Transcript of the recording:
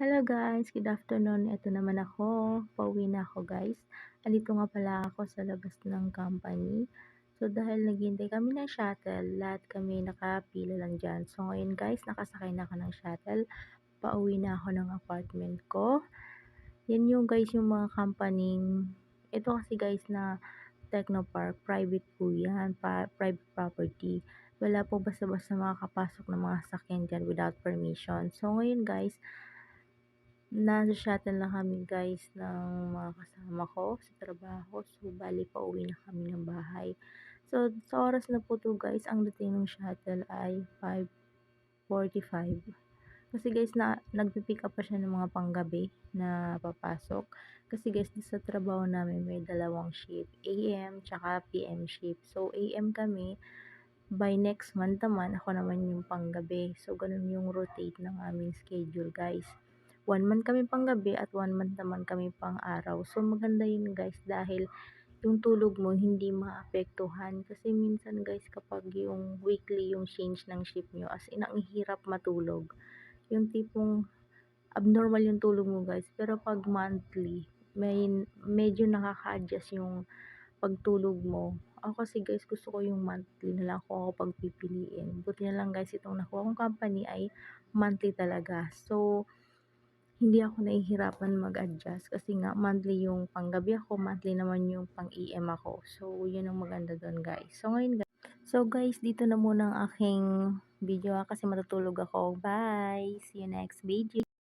Hello guys, good afternoon. Ito naman ako. Pauwi na ako guys. Andito nga pala ako sa labas ng company. So dahil naghihintay kami ng shuttle, lahat kami nakapila lang dyan. So ngayon guys, nakasakay na ako ng shuttle. Pauwi na ako ng apartment ko. Yan yung guys yung mga company. Ito kasi guys na Technopark, private po yan, private property. Wala po basta-basta makakapasok ng mga sakyan dyan without permission. So ngayon guys, nasa shuttle na kami guys ng mga kasama ko sa trabaho. So, bali pa uwi na kami ng bahay. So, sa oras na po to guys, ang dating ng shuttle ay 5.45. Kasi guys, na, nagpipick up pa siya ng mga panggabi na papasok. Kasi guys, sa trabaho namin may dalawang shift, AM tsaka PM shift. So, AM kami, by next month naman, ako naman yung panggabi. So, ganun yung rotate ng aming schedule guys one month kami pang gabi at one month naman kami pang araw. So maganda yun guys dahil yung tulog mo hindi maapektuhan. Kasi minsan guys kapag yung weekly yung change ng shift nyo as in ang hirap matulog. Yung tipong abnormal yung tulog mo guys. Pero pag monthly may medyo nakaka-adjust yung pagtulog mo. Ako kasi guys gusto ko yung monthly na lang ako pagpipiliin. Buti na lang guys itong nakuha kong company ay monthly talaga. So hindi ako nahihirapan mag-adjust kasi nga monthly yung panggabi ako, monthly naman yung pang-EM ako. So, yun ang maganda doon guys. So, ngayon guys, so guys, dito na muna ang aking video ha, kasi matutulog ako. Bye! See you next video.